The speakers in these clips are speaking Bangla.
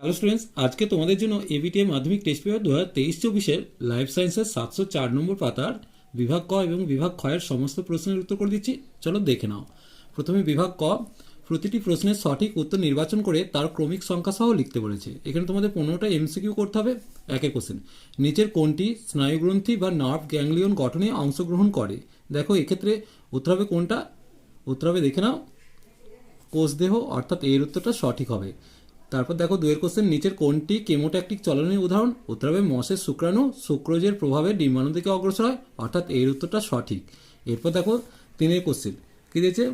হ্যালো স্টুডেন্টস আজকে তোমাদের জন্য এবিটিএ মাধ্যমিক টেস্ট পেপার দু হাজার তেইশ চব্বিশের লাইফ সায়েন্সের সাতশো চার নম্বর পাতার বিভাগ ক এবং বিভাগ ক্ষয়ের সমস্ত প্রশ্নের উত্তর করে দিচ্ছি। চলো দেখে নাও। প্রথমে বিভাগ ক, প্রতিটি প্রশ্নের সঠিক উত্তর নির্বাচন করে তার ক্রমিক সংখ্যা সহ লিখতে বলেছে। এখানে তোমাদের পনেরোটা এমসিকিউ করতে হবে একের কোশ্চেন নিচের কোনটি স্নায়ুগ্রন্থি বা নার্ভ গ্যাংলিয়ন গঠনে অংশগ্রহণ করে? দেখো, এক্ষেত্রে উত্তর হবে কোনটা? উত্তর হবে, দেখে নাও, কোষদেহ, অর্থাৎ এর উত্তরটা সঠিক হবে। তারপর দেখো দুয়ের কোশ্চেন নিচের কোনটি কেমোট্যাকটিক চলনের উদাহরণ? উত্তর হবে মশের শুক্রাণু, শুক্রজের প্রভাবে ডিম্বাণু দিকে অগ্রসর হয়। অর্থাৎ এর উত্তরটা সঠিক। এরপর দেখো তিনের কোশ্চেন কি দিয়েছে?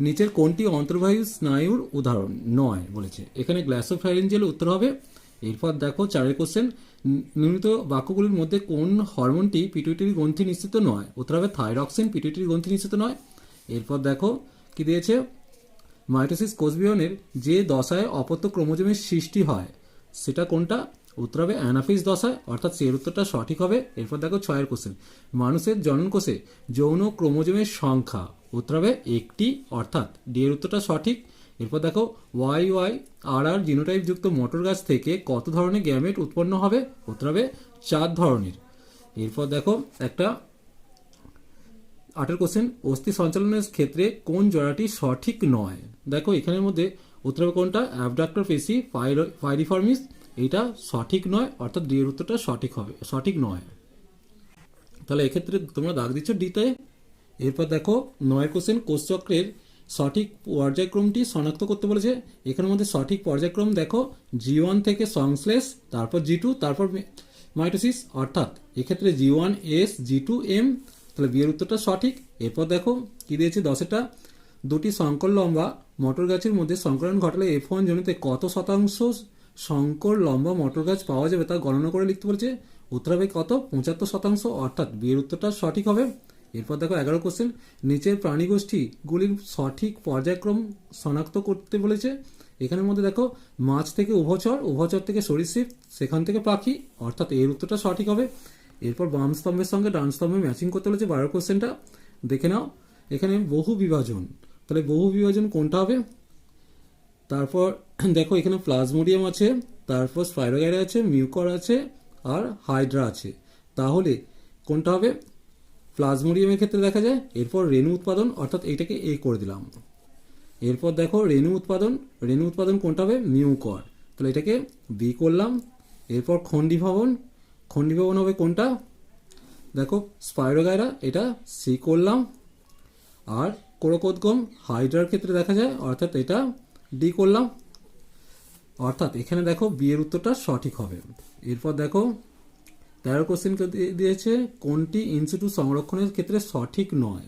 নিচের কোনটি অন্তর্বায়ু স্নায়ুর উদাহরণ? নয়, বলেছে। এখানে গ্ল্যাসোফ্যারিঞ্জেল উত্তর হবে। এরপর দেখো চারের কোশ্চেন নির্মিত বাক্যগুলির মধ্যে কোন হরমোনটি পিটুইটারি গ্রন্থি নিশ্চিত নয়? উত্তর হবে থাইরক্সিন পিটুইটারি গ্রন্থি নিশ্চিত নয়। এরপর দেখো কি দিয়েছে? মাইটোসিস কোষবিহনের যে দশায় অপত্য ক্রোমোজোমের সৃষ্টি হয়, সেটা কোনটা? উত্তর হবে অ্যানাফিস দশায়, অর্থাৎ সে উত্তরটা সঠিক হবে। এরপর দেখো ছয়ের কোশ্চেন মানুষের জননকোষে যৌন ক্রোমোজোমের সংখ্যা উত্তর হবে একটি, অর্থাৎ ডি এর উত্তরটা সঠিক। এরপর দেখো Y Y R R genotype যুক্ত মটর গাছ থেকে কত ধরনের গ্যামেট উৎপন্ন হবে? উত্তর হবে চার ধরনের। এরপর দেখো একটা আটের কোশ্চেন অস্থি সঞ্চালনের ক্ষেত্রে কোন জোড়াটি সঠিক নয়? দেখো, এখানের মধ্যে উত্তর হবে কোনটা অ্যাবডাক্টর পেসি ফাইরিফর্মিস এইটা সঠিক নয়, অর্থাৎ ডি এর উত্তরটা সঠিক হবে, সঠিক নয়। তাহলে এক্ষেত্রে তোমরা দাগ দিচ্ছ ডিতে এরপর দেখো, নয় কোশ্চেন কোষচক্রের সঠিক পর্যায়ক্রমটি শনাক্ত করতে বলেছে। এখানের মধ্যে সঠিক পর্যায়ক্রম দেখো জি ওয়ান থেকে সংশ্লেষ, তারপর জি টু তারপর মাইটোসিস অর্থাৎ এক্ষেত্রে G one S G two M তাহলে বিয়ের উত্তরটা সঠিক। এরপর দেখো, কি দিয়েছে দশেটা দুটি সংকর লম্বা মটর গাছের মধ্যে সংকরণ ঘটালে এফ ওয়ান জমিতে কত শতাংশ সংকর লম্বা মটর গাছ পাওয়া যাবে তা গণনা করে লিখতে বলছে। উত্তর হবে কত? পঁচাত্তর শতাংশ। অর্থাৎ বিয়ের উত্তরটা সঠিক হবে। এরপর দেখো এগারো কোশ্চেন নিচের প্রাণীগোষ্ঠীগুলির সঠিক পর্যায়ক্রম শনাক্ত করতে বলেছে। এখানের মধ্যে দেখো, মাছ থেকে উভচর উভচর থেকে সরীসৃপ, সেখান থেকে পাখি। অর্থাৎ এর উত্তরটা সঠিক হবে। এরপর বাম স্তম্ভের সঙ্গে ডান স্তম্ভে ম্যাচিং করতে বলেছে। বারো কোশ্চেনটা দেখে নাও। এখানে বহু বিভাজন। তাহলে বহু বিভাজন কোনটা হবে? তারপর দেখো এখানে প্লাজমোডিয়াম আছে, তারপর স্পাইরোগাইড আছে মিউকর আছে আর হাইড্রা আছে। তাহলে কোনটা হবে? প্লাজমোডিয়ামের ক্ষেত্রে দেখা যায়, এরপর রেণু উৎপাদন, অর্থাৎ এইটাকে এ করে দিলাম। এরপর দেখো রেণু উৎপাদন রেণু উৎপাদন কোনটা হবে? মিউকর তাহলে এটাকে বি করলাম। এরপর খণ্ডীভবন খণ্ডীভবন হবে কোনটা? দেখো স্পাইরোগাইরা এটা সি করলাম। আর কোরকোদ্গম হাইড্রার ক্ষেত্রে দেখা যায়, অর্থাৎ এটা ডি করলাম। অর্থাৎ এখানে দেখো বিয়ের উত্তরটা সঠিক হবে। এরপর দেখো, তেরো কোশ্চেন দিয়েছে, কোনটি ইনস্টিটিউ সংরক্ষণের ক্ষেত্রে সঠিক নয়?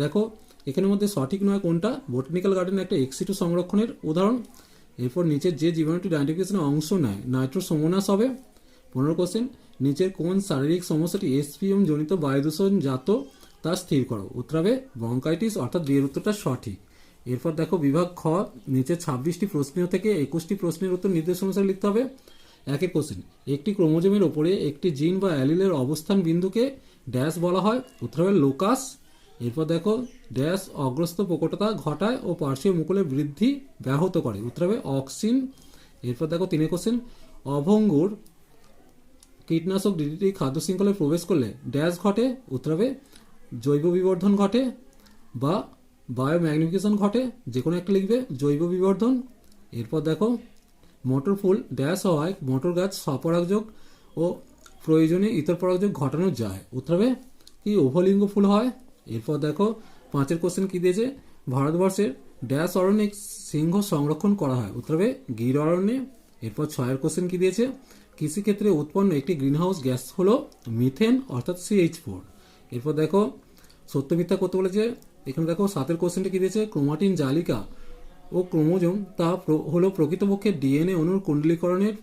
দেখো এখানের মধ্যে সঠিক নয় কোনটা? বোটানিক্যাল গার্ডেন একটা এক্সিটু সংরক্ষণের উদাহরণ। এরপর নিচের যে জীবাণুটি ডাইন্টিফিকেশনে অংশ নেয়, নাইট্রোসোমোনাস হবে। পনেরো কোশ্চেন নিচের কোন শারীরিক সমস্যাটি এসপিএম জনিত বায়ুদূষণ জাত তা স্থির করো। উত্তর হবে ব্রঙ্কাইটিস অর্থাৎ বিয়ের উত্তরটা সঠিক। এরপর দেখো বিভাগ খ, নিচে ছাব্বিশটি প্রশ্ন থেকে একুশটি প্রশ্নের উত্তর নির্দেশ অনুসারে লিখতে হবে। একে কোশ্চেন, একটি ক্রোমোজোমের ওপরে একটি জিন বা অ্যালিলের অবস্থান বিন্দুকে ড্যাশ বলা হয় উত্তর হবে লোকাস এরপর দেখো ড্যাশ অগ্রস্ত প্রকটতা ঘটায় ও পার্শ্বীয় মুকুলের বৃদ্ধি ব্যাহত করে উত্তর হবে অক্সিন এরপর দেখো তিনে কোশ্চেন, অভঙ্গুর কীটনাশক ডিডিটি খাদ্য শৃঙ্খলে প্রবেশ করলে ড্যাশ ঘটে উত্তর হবে জৈব বিবর্ধন ঘটে বা বায়োম্যাগনিফিকেশন ঘটে যে কোনো একটা লিখবে জৈব বিবর্ধন। এরপর দেখো মটর ফুল ড্যাশ হওয়ায় মটর গাছ স্বপরাগযোগ ও প্রয়োজনে ইতর পরাগযোগ ঘটানো যায়। উত্তর হবে কি, উভলিঙ্গ ফুল হয়। এরপর দেখো, পাঁচের কোশ্চেন কি দিয়েছে? ভারতবর্ষের ড্যাশ অরণ্যে সিংহ সংরক্ষণ করা হয়। উত্তর হবে গির অরণ্যে। এরপর ছয়ের কোশ্চেন কি দিয়েছে? কৃষিক্ষেত্রে উৎপন্ন একটি গ্রিনহাউস গ্যাস হলো মিথেন অর্থাৎ সিএইচ ফোর এরপর দেখো, সত্য মিথ্যা করতে বলেছে, এখানে দেখো, সাতের কোশ্চেনটা কি দিয়েছে? ক্রোমাটিন জালিকা ও ক্রোমোজোম, তা হলো প্রকৃতপক্ষে ডিএনএ অণুর কুণ্ডলীকরণের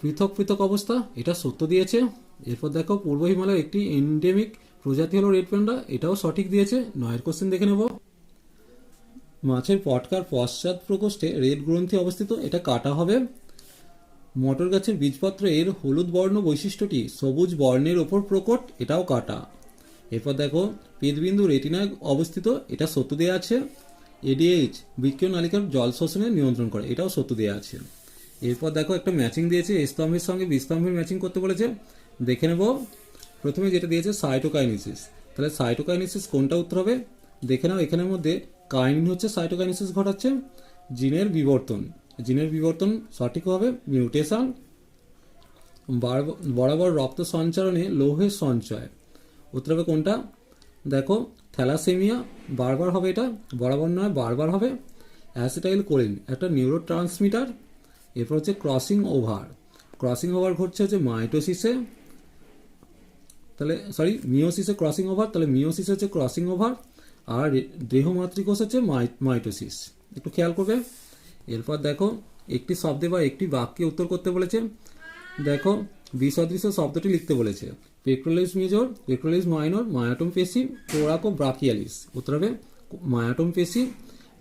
পৃথক পৃথক অবস্থা, এটা সত্য দিয়েছে। এরপর দেখো, পূর্ব হিমালয়ের একটি এন্ডেমিক প্রজাতি হলো রেড প্যান্ডা এটাও সঠিক দিয়েছে। নয়ের কোশ্চেন দেখে নেব। মাছের পটকার পশ্চাৎ প্রকোষ্ঠে রেড গ্রন্থি অবস্থিত, এটা কাটা হবে। মটর গাছের বীজপত্র এর হলুদ বর্ণ বৈশিষ্ট্যটি সবুজ বর্ণের ওপর প্রকট, এটাও কাটা। এরপর দেখো পেদবিন্দু রেটিনায় অবস্থিত, এটা সত্য দেওয়া আছে। এডিএইচ বৃক্ষীয় নালিকার জল শোষণে নিয়ন্ত্রণ করে, এটাও সত্য দেওয়া আছে। এরপর দেখো, একটা ম্যাচিং দিয়েছে স্তম্ভের সঙ্গে বিস্তম্ভের ম্যাচিং করতে বলেছে। দেখে নেব, প্রথমে যেটা দিয়েছে সাইটোকাইনেসিস তাহলে সাইটোকাইনেসিস কোনটা উত্তর হবে? দেখে নাও, এখানের মধ্যে কাইনিন হচ্ছে সাইটোকাইনেসিস ঘটাচ্ছে জিনের বিবর্তন। জিনের বিবর্তন সঠিক হবে মিউটেশন বার- বরাবর রক্ত সঞ্চারণে লৌহের সঞ্চয়। উত্তর হবে কোনটা? দেখো, থ্যালাসেমিয়া বারবার হবে এটা, বরাবর নয়, বারবার হবে। অ্যাসিটাইল কোলিন, একটা নিউরো ট্রান্সমিটার এরপর হচ্ছে ক্রসিং ওভার। ক্রসিং ওভার ঘটছে হচ্ছে মাইটোসিসে। তাহলে সরি মিওসিসে ক্রসিং ওভার, তাহলে মিওসিস হচ্ছে ক্রসিং ওভার, আর দেহ মাতৃকোষ হচ্ছে মাই- মাইটোসিস। একটু খেয়াল করবে। এরপর দেখো, একটি শব্দে বা একটি বাক্যে উত্তর করতে বলেছে। দেখো, বিসদৃশ্য শব্দটি লিখতে বলেছে। পেক্রোলিস মেজর পেক্রোলিস মাইনর মায়াটম পেশি টোরাকো ব্রাকিয়ালিস উত্তর হবে মায়াটম পেশি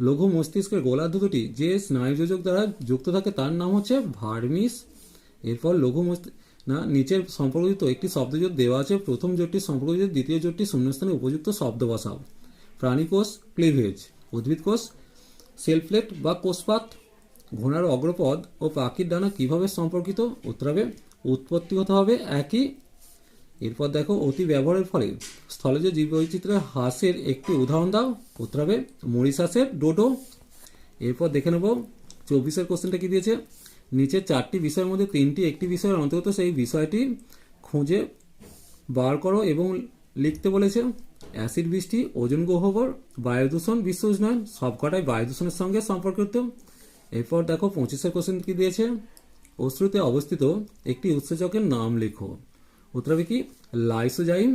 লঘু মস্তিষ্কের গোলার্ধ দুটি যে স্নায়ুযোজক দ্বারা যুক্ত থাকে তার নাম হচ্ছে ভার্মিস। এরপর লঘু মস্তিষ্ক না, নিচের সম্পর্কিত একটি শব্দজোট দেওয়া আছে, প্রথম জোটটি সম্পর্কিত, দ্বিতীয় জোটটি শূন্যস্থানে উপযুক্ত শব্দ বসাও। প্রাণীকোষ ক্লিভেজ, উদ্ভিদ কোষ, সেলফ্লেট বা কোষপাত, ঘোড়ার অগ্রপদ ও পাখির ডানা কীভাবে সম্পর্কিত? উত্তর হবে একই এরপর দেখো অতি ব্যবহারের ফলে স্থলজ জীববৈচিত্র্যের হ্রাসের একটি উদাহরণ দাও। উত্তর হবে মরিশাসের ডোডো এরপর দেখে নেব, চব্বিশের কোশ্চেনটা কি দিয়েছে? নিচে চারটি বিষয়ের মধ্যে তিনটি, একটি বিষয়ের অন্তর্গত সেই বিষয়টি খুঁজে বার করো এবং লিখতে বলেছে, অ্যাসিড বৃষ্টি, ওজন গহ্বর, বায়ু দূষণ, বিশ্ব উষ্ণায়ন, সবকটাই বায়ু দূষণের সঙ্গে সম্পর্কিত এরপর দেখো পঁচিশের কোশ্চেন কি দিয়েছে? অশ্রুতে অবস্থিত একটি উৎসেচকের নাম লেখো। উত্তর হবে কি? লাইসোজাইম।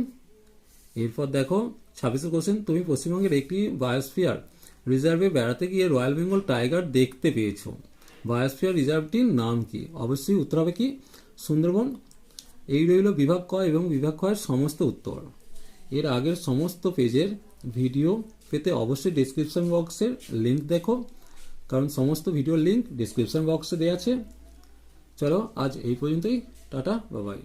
এরপর দেখো ছাব্বিশের কোশ্চেন, তুমি পশ্চিমবঙ্গের একটি বায়োস্ফিয়ার রিজার্ভে বেড়াতে গিয়ে রয়্যাল বেঙ্গল টাইগার দেখতে পেয়েছ। বায়োস্ফিয়ার রিজার্ভটির নাম কি? অবশ্যই উত্তর হবে কি? সুন্দরবন। এই রইল বিভাগ ক এবং বিভাগ এর সমস্ত উত্তর। এর আগের সমস্ত পেজের ভিডিও পেতে অবশ্যই ডিসক্রিপশন বক্সের লিংক দেখো, কারণ সমস্ত ভিডিওর লিংক ডিসক্রিপশন বক্সে দেওয়া আছে। চলো, আজ এই পর্যন্তই। টাটা বাবাই